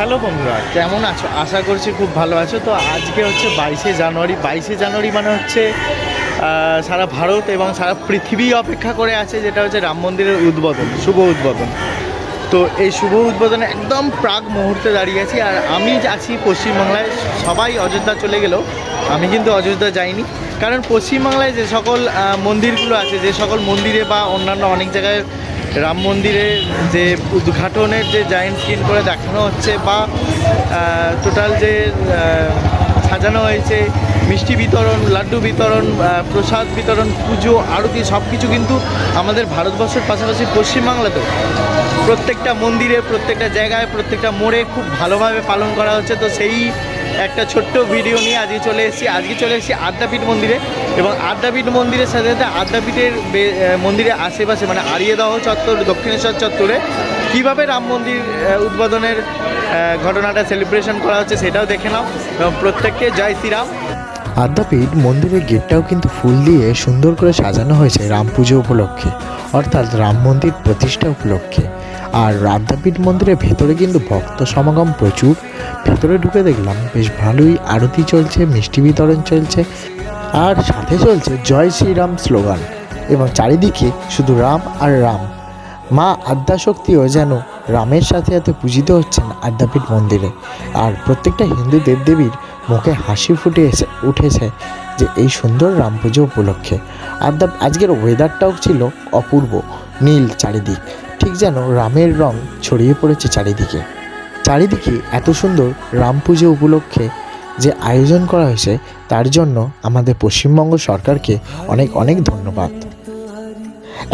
Hello বন্ধুরা, কেমন আছো? আশা করছি খুব ভালো আছো। তো আজকে হচ্ছে বাইশে জানুয়ারি। বাইশে জানুয়ারি মানে হচ্ছে সারা ভারত এবং সারা পৃথিবী অপেক্ষা করে আছে যেটা হচ্ছে রাম মন্দিরের উদ্বোধন, শুভ উদ্বোধন। তো এই শুভ উদ্বোধনে একদম প্রাক মুহূর্তে দাঁড়িয়ে আছি। আর আমি আছি পশ্চিমবাংলায়। সবাই অযোধ্যা চলে গেলেও আমি কিন্তু অযোধ্যা যাইনি। কারণ পশ্চিমবাংলায় যে সকল মন্দিরগুলো আছে, যে সকল মন্দিরে বা অন্যান্য অনেক জায়গায় রাম মন্দিরে যে উদ্ঘাটনের যে জায়েন্ট স্ক্রিন করে দেখানো হচ্ছে বা টোটাল যে সাজানো হয়েছে, মিষ্টি বিতরণ, লাড্ডু বিতরণ প্রসাদ বিতরণ, পুজো, আরতি সব কিছু কিন্তু আমাদের ভারতবর্ষের পাশাপাশি পশ্চিমবাংলাতেও। প্রত্যেকটা মন্দিরে, প্রত্যেকটা জায়গায়, প্রত্যেকটা মোড়ে খুব ভালোভাবে পালন করা হচ্ছে। তো সেই একটা ছোট্ট ভিডিও নিয়ে আজকে চলে এসেছি। আজকে চলে এসেছি আদ্যাপীঠ মন্দিরে এবং আদ্যাপীঠ মন্দিরের সাথে সাথে আদ্যাপীঠের মন্দিরের আশেপাশে মানে আরিয়াদহ চত্বর, দক্ষিণেশ্বর চত্বরে কীভাবে রাম মন্দির উদ্বোধনের ঘটনাটা সেলিব্রেশন করা হচ্ছে সেটাও দেখে নাও। এবং প্রত্যেককে জয় শ্রীরাম। আদ্যাপীঠ মন্দিরের গেটটাও কিন্তু ফুল দিয়ে সুন্দর করে সাজানো হয়েছে রাম পুজো উপলক্ষে। অর্থাৎ রাম মন্দির প্রতিষ্ঠা উপলক্ষে। আর আদ্যাপীঠ মন্দিরের ভেতরে কিন্তু ভক্ত সমাগম প্রচুর। ভেতরে ঢুকে দেখলাম বেশ ভালোই আরতি চলছে, মিষ্টি বিতরণ চলছে, আর সাথে চলছে জয় শ্রীরাম স্লোগান এবং চারিদিকে শুধু রাম আর রাম। মা আদ্যাশক্তিও যেন রামের সাথে সাথে পূজিত হচ্ছেন আদ্যাপীঠ মন্দিরে। আর প্রত্যেকটা হিন্দু দেবদেবীর মুখে হাসি ফুটে উঠেছে। যে এই সুন্দর রাম পুজো উপলক্ষে। আদ্যা আজকের ওয়েদারটাও ছিল অপূর্ব, নীল চারিদিক। ঠিক যেন রামের রং ছড়িয়ে পড়েছে চারিদিকে। চারিদিকে এত সুন্দর রাম পুজো উপলক্ষে যে আয়োজন করা হয়েছে, তার জন্য আমাদের পশ্চিমবঙ্গ সরকারকে অনেক অনেক ধন্যবাদ।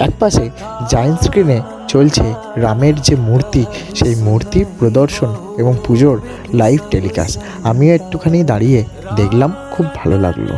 একপাশে জায়েন্ট স্ক্রিনে চলছে রামের যে মূর্তি, সেই মূর্তি প্রদর্শন এবং পুজোর লাইভ টেলিকাস্ট আমিও একটুখানি দাঁড়িয়ে দেখলাম, খুব ভালো লাগল।